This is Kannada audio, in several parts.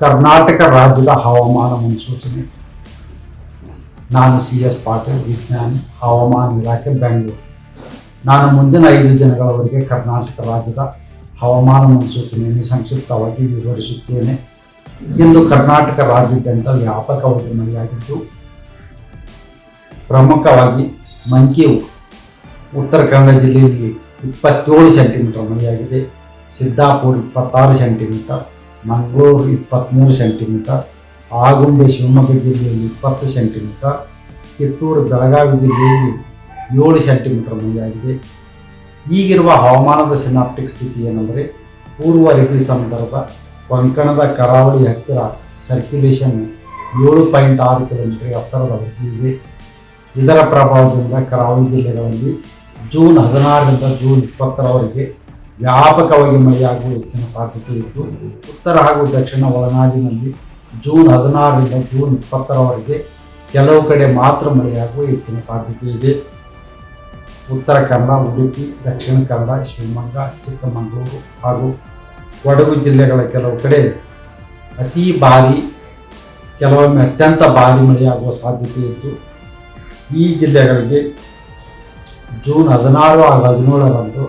ಕರ್ನಾಟಕ ರಾಜ್ಯದ ಹವಾಮಾನ ಮುನ್ಸೂಚನೆ. ನಾನು ಸಿ ಎಸ್ ಪಾಟೀಲ್, ವಿಜ್ಞಾನಿ, ಹವಾಮಾನ ಇಲಾಖೆ, ಬೆಂಗಳೂರು. ನಾನು ಮುಂದಿನ ಐದು ದಿನಗಳವರೆಗೆ ಕರ್ನಾಟಕ ರಾಜ್ಯದ ಹವಾಮಾನ ಮುನ್ಸೂಚನೆಯನ್ನು ಸಂಕ್ಷಿಪ್ತವಾಗಿ ವಿವರಿಸುತ್ತೇನೆ. ಇಂದು ಕರ್ನಾಟಕ ರಾಜ್ಯಾದ್ಯಂತ ವ್ಯಾಪಕವಾಗಿ ಮಳೆಯಾಗಿದ್ದು ಪ್ರಮುಖವಾಗಿ ಮಂಕಿ ಉತ್ತರ ಕನ್ನಡ ಜಿಲ್ಲೆಯಲ್ಲಿ ಇಪ್ಪತ್ತೇಳು ಸೆಂಟಿಮೀಟರ್ ಮಳೆಯಾಗಿದೆ. ಸಿದ್ದಾಪುರ ಇಪ್ಪತ್ತಾರು ಸೆಂಟಿಮೀಟರ್. ಮಂಗಳೂರು ಇಪ್ಪತ್ತ್ಮೂರು ಸೆಂಟಿಮೀಟರ್, ಆಗುಂಬೆ ಶಿವಮೊಗ್ಗ ಜಿಲ್ಲೆಯಲ್ಲಿ ಇಪ್ಪತ್ತು ಸೆಂಟಿಮೀಟರ್, ಕಿತ್ತೂರು ಬೆಳಗಾವಿ ಜಿಲ್ಲೆಯಲ್ಲಿ ಏಳು ಸೆಂಟಿಮೀಟರ್ ಮಳೆಯಾಗಿದೆ ಈಗಿರುವ ಹವಾಮಾನದ ಸಿನಾಪ್ಟಿಕ್ ಸ್ಥಿತಿ ಏನೆಂದರೆ, ಪೂರ್ವ ಋತು ಸಮುದ್ರದ ಕೊಂಕಣದ ಕರಾವಳಿ ಹತ್ತಿರ ಸರ್ಕ್ಯುಲೇಷನ್ ಏಳು ಪಾಯಿಂಟ್ ಆರು ಕಿಲೋಮೀಟರ್ ಎತ್ತರದ ಇದೆ. ಇದರ ಪ್ರಭಾವದಿಂದ ಕರಾವಳಿ ಜಿಲ್ಲೆಗಳಲ್ಲಿ ಜೂನ್ ಹದಿನಾರರಿಂದ ಜೂನ್ ಇಪ್ಪತ್ತರವರೆಗೆ ವ್ಯಾಪಕವಾಗಿ ಮಳೆಯಾಗುವ ಹೆಚ್ಚಿನ ಸಾಧ್ಯತೆ ಇತ್ತು ಉತ್ತರ ಹಾಗೂ ದಕ್ಷಿಣ ಒಳನಾಡಿನಲ್ಲಿ ಜೂನ್ ಹದಿನಾರರಿಂದ ಜೂನ್ ಇಪ್ಪತ್ತರವರೆಗೆ ಕೆಲವು ಕಡೆ ಮಾತ್ರ ಮಳೆಯಾಗುವ ಹೆಚ್ಚಿನ ಸಾಧ್ಯತೆ ಇದೆ. ಉತ್ತರ ಕನ್ನಡ, ಉಡುಪಿ, ದಕ್ಷಿಣ ಕನ್ನಡ, ಶಿವಮೊಗ್ಗ, ಚಿಕ್ಕಮಗಳೂರು ಹಾಗೂ ಕೊಡಗು ಜಿಲ್ಲೆಗಳ ಕೆಲವು ಕಡೆ ಅತಿ ಭಾರಿ, ಕೆಲವೊಮ್ಮೆ ಅತ್ಯಂತ ಭಾರಿ ಮಳೆಯಾಗುವ ಸಾಧ್ಯತೆ ಇದ್ದು, ಈ ಜಿಲ್ಲೆಗಳಿಗೆ ಜೂನ್ ಹದಿನಾರು ಹಾಗೂ ಹದಿನೇಳರಂದು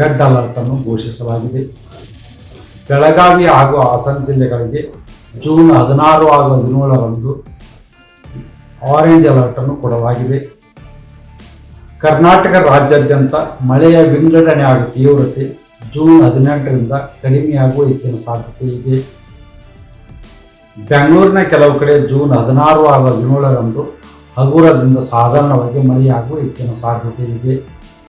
ರೆಡ್ ಅಲರ್ಟ್ ಅನ್ನು ಘೋಷಿಸಲಾಗಿದೆ. ಬೆಳಗಾವಿ ಹಾಗೂ ಹಾಸನ ಜಿಲ್ಲೆಗಳಿಗೆ ಜೂನ್ ಹದಿನಾರು ಹಾಗೂ ಹದಿನೇಳರಂದು ಆರೆಂಜ್ ಅಲರ್ಟ್ ಅನ್ನು ಕೊಡಲಾಗಿದೆ. ಕರ್ನಾಟಕ ರಾಜ್ಯಾದ್ಯಂತ ಮಳೆಯ ವಿಂಗಡಣೆ ಹಾಗೂ ತೀವ್ರತೆ ಜೂನ್ ಹದಿನೆಂಟರಿಂದ ಕಡಿಮೆಯಾಗುವ ಹೆಚ್ಚಿನ ಸಾಧ್ಯತೆ ಇದೆ. ಬೆಂಗಳೂರಿನ ಕೆಲವು ಕಡೆ ಜೂನ್ ಹದಿನಾರು ಹಾಗೂ ಹದಿನೇಳರಂದು ಹಗುರದಿಂದ ಸಾಧಾರಣವಾಗಿ ಮಳೆಯಾಗುವ ಹೆಚ್ಚಿನ ಸಾಧ್ಯತೆ ಇದೆ.